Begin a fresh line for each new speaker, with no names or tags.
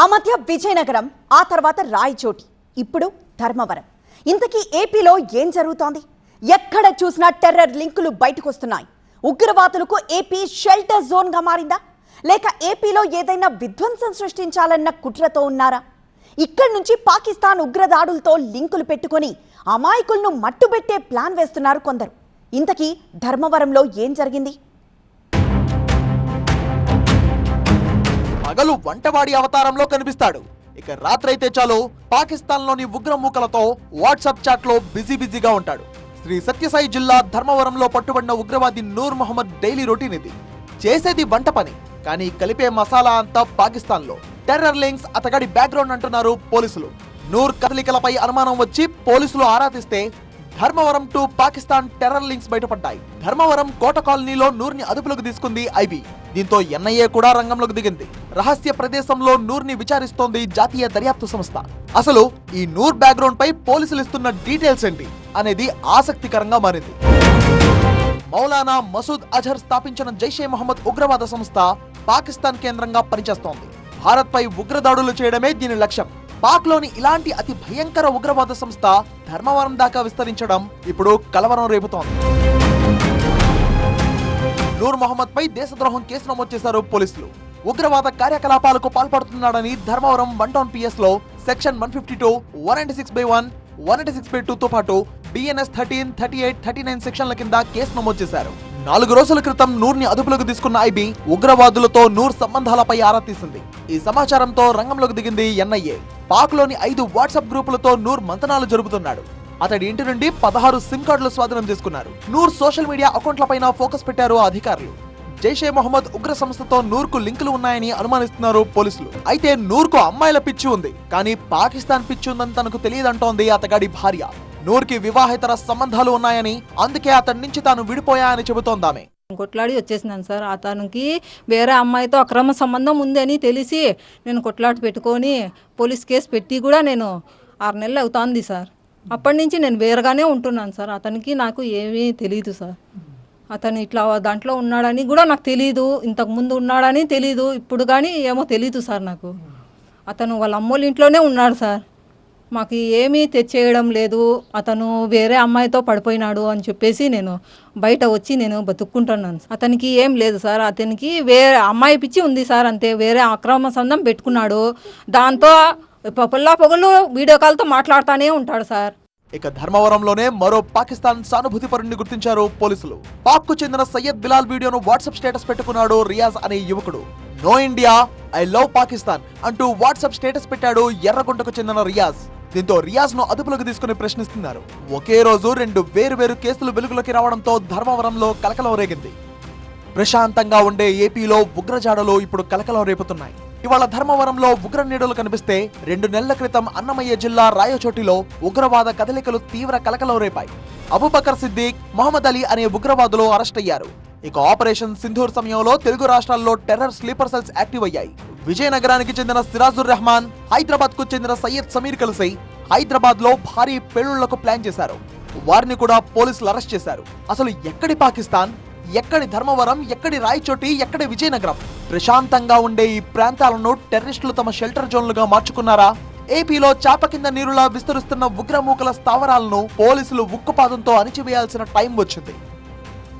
ఆ మధ్య విజయనగరం ఆ తర్వాత రాయచోటి ఇప్పుడు ధర్మవరం. ఇంతకీ ఏపీలో ఏం జరుగుతోంది? ఎక్కడ చూసినా టెర్రర్ లింకులు బయటకొస్తున్నాయి. ఉగ్రవాదులకు ఏపీ షెల్టర్ జోన్గా మారిందా? లేక ఏపీలో ఏదైనా విధ్వంసం సృష్టించాలన్న కుట్రతో ఉన్నారా? ఇక్కడి నుంచి పాకిస్తాన్ ఉగ్రదాడులతో లింకులు పెట్టుకొని అమాయకులను మట్టుబెట్టే ప్లాన్ వేస్తున్నారు కొందరు. ఇంతకీ ధర్మవరంలో ఏం జరిగింది?
పగలు వంటవాడి అవతారంలో కనిపిస్తాడు. ఇక రాత్రైతే చాలు పాకిస్తాన్లోని ఉగ్రమూకలతో వాట్సాప్ చాట్లో బిజీ బిజీగా ఉంటాడు. శ్రీ సత్యసాయి జిల్లా ధర్మవరంలో పట్టుబడిన ఉగ్రవాది నూర్ మొహమ్మద్ డైలీ రొటీన్ ఇది. చేసేది వంట పని కానీ కలిపే మసాలా అంతా పాకిస్తాన్లో టెర్రర్ లింక్స్ అతగాడి బ్యాక్గ్రౌండ్ అంటున్నారు పోలీసులు. నూర్ కదలికలపై అనుమానం వచ్చి పోలీసులు ఆరా తీస్తే Dharmavaram to Pakistan terror links బయటపడ్డాయి. ధర్మవరం కోట కాలనీలో నూర్ని అదుపులోకి తీసుకుంది ఐబీ. దీంతో ఎన్ఐఏ కూడా రంగంలోకి దిగింది. రహస్య ప్రదేశంలో నూర్ని విచారిస్తోంది జాతీయ దర్యాప్తు సంస్థ. అసలు ఈ నూర్ బ్యాక్గ్రౌండ్ పై పోలీసులు ఇస్తున్న డీటెయిల్స్ ఏంటి? అనేది ఆసక్తికరంగా మారింది. మౌలానా మసూద్ అజహర్ స్థాపించిన జైషే మహమ్మద్ ఉగ్రవాద సంస్థ పాకిస్తాన్ కేంద్రంగా పనిచేస్తోంది. భారత్పై ఉగ్రదాడులు చేయడమే దీని లక్ష్యం. పాక్లోని ఇలాంటి అతి భయంకర ఉగ్రవాద సంస్థ ధర్మవరం దాకా విస్తరించడం ఇప్పుడు కలవరం రేపుతోంది. నూర్ మొహమ్మద్ పై దేశద్రోహం కేసు నమోదు చేశారు పోలీసులు. ఉగ్రవాద కార్యకలాపాలకు పాల్పడుతున్నాడని Dharmavaram one town పిఎస్లో section one fifty two one ninety six by one one ninety six by two తో పాటు BNS thirteen thirty eight thirty nine సెక్షన్ల కింద కేసు నమోదు చేశారు. నాలుగు రోజుల క్రితం నూర్ని అదుపులోకి తీసుకున్న ఐబీ ఉగ్రవాదులతో నూర్ సంబంధాలపై ఆరా తీసింది. ఈ సమాచారంతో రంగంలోకి దిగింది ఎన్ఐఏ. పాక్లోని ఐదు వాట్సాప్ గ్రూపులతో నూర్ మంతనాలు జరుపుతున్నాడు. అతడి ఇంటి నుండి పదహారు సిమ్ కార్డులు స్వాధీనం చేసుకున్నారు. నూర్ సోషల్ మీడియా అకౌంట్లపైన ఫోకస్ పెట్టారు అధికారులు. జైషే మొహమ్మద్ ఉగ్ర సంస్థతో నూర్కు లింకులు ఉన్నాయని అనుమానిస్తున్నారు పోలీసులు. అయితే నూర్కు అమ్మాయిల పిచ్చి ఉంది. కానీ పాకిస్తాన్ పిచ్చి ఉందని తనకు తెలియదంటోంది అతగాడి భార్య. నూర్కి వివాహేతర సంబంధాలు ఉన్నాయని అందుకే అతడి నుంచి తాను విడిపోయాయని చెబుతోందామె.
కొట్లాడి వచ్చేసినాను సార్. అతనికి వేరే అమ్మాయితో అక్రమ సంబంధం ఉందని తెలిసి నేను కొట్లాడి పెట్టుకొని పోలీస్ కేసు పెట్టి కూడా నేను ఆరు నెలలు అవుతోంది సార్. అప్పటి నుంచి నేను వేరుగానే ఉంటున్నాను సార్. అతనికి నాకు ఏమీ తెలియదు సార్. అతను ఇట్లా దాంట్లో ఉన్నాడని కూడా నాకు తెలియదు ఇంతకు ముందు ఉన్నాడని తెలియదు ఇప్పుడు కానీ ఏమో తెలియదు సార్ నాకు. అతను వాళ్ళ అమ్మోళ్ళ ఇంట్లోనే ఉన్నాడు సార్. మాకు ఏమీ తెచ్చేయడం లేదు అతను వేరే అమ్మాయితో పడిపోయినాడు అని చెప్పేసి నేను బయట వచ్చి నేను బతుక్కుంటున్నాను. అతనికి ఏం లేదు సార్ అతనికి వేరే అమ్మాయి పిచ్చి ఉంది సార్ అంతే వేరే అక్రమ సంబంధం పెట్టుకున్నాడు. దాంతో పొల్లా పొగలు వీడియో కాల్తో మాట్లాడుతూనే ఉంటాడు సార్.
ఇక ధర్మవరంలోనే మరో పాకిస్తాన్ సానుభూతి పరుణ్ణి గుర్తించారు పోలీసులు. పాక్కు చెందిన సయ్యద్ బిలాల్ వీడియోను వాట్సాప్ స్టేటస్ పెట్టుకున్నాడు రియాజ్ అనే యువకుడు. No India I love Pakistan అంటూ వాట్సాప్ స్టేటస్ పెట్టాడు ఎర్రగుంటకు చెందిన రియాజ్. దీంతో రియాజ్ను అదుపులోకి తీసుకుని ప్రశ్నిస్తున్నారు. ఒకే రోజు రెండు వేరు వేరు కేసులు వెలుగులోకి రావడంతో ధర్మవరంలో కలకలం రేగింది. ప్రశాంతంగా ఉండే ఏపీలో ఉగ్రజాడలు ఇప్పుడు కలకలం రేపుతున్నాయి. ఇవాళ ధర్మవరంలో ఉగ్ర నీడలు కనిపిస్తే రెండు నెలల క్రితం అన్నమయ్య జిల్లా రాయచోటిలో ఉగ్రవాద కదలికలు తీవ్ర కలకలం రేపాయి. అబుబకర్ సిద్దిక్ మహమ్మద్ అలీ అనే ఉగ్రవాదులు అరెస్ట్ అయ్యారు. ఇక ఆపరేషన్ సింధూర్ సమయంలో తెలుగు రాష్ట్రాల్లో టెర్రర్ స్లీపర్ సెల్స్ యాక్టివ్ అయ్యాయి. విజయనగరానికి చెందిన సిరాజుర్ రెహమాన్ హైదరాబాద్కు చెందిన సయ్యద్ సమీర్ కలిసి హైదరాబాద్లో భారీ పెళ్ళుళ్ళకు ప్లాన్ చేశారు. వారిని కూడా పోలీసులు అరెస్ట్ చేశారు. అసలు ఎక్కడి పాకిస్తాన్? ఎక్కడి ధర్మవరం? ఎక్కడి రాయచోటి? ఎక్కడి విజయనగరం? ప్రశాంతంగా ఉండే ఈ ప్రాంతాలను టెర్రరిస్టులు తమ షెల్టర్ జోన్లుగా మార్చుకున్నారా? ఏపీలో చాప కింద నీరులా విస్తరిస్తున్న ఉగ్రమూకల స్థావరాలను పోలీసులు ఉక్కుపాదంతో అణిచివేయాల్సిన టైం వచ్చింది.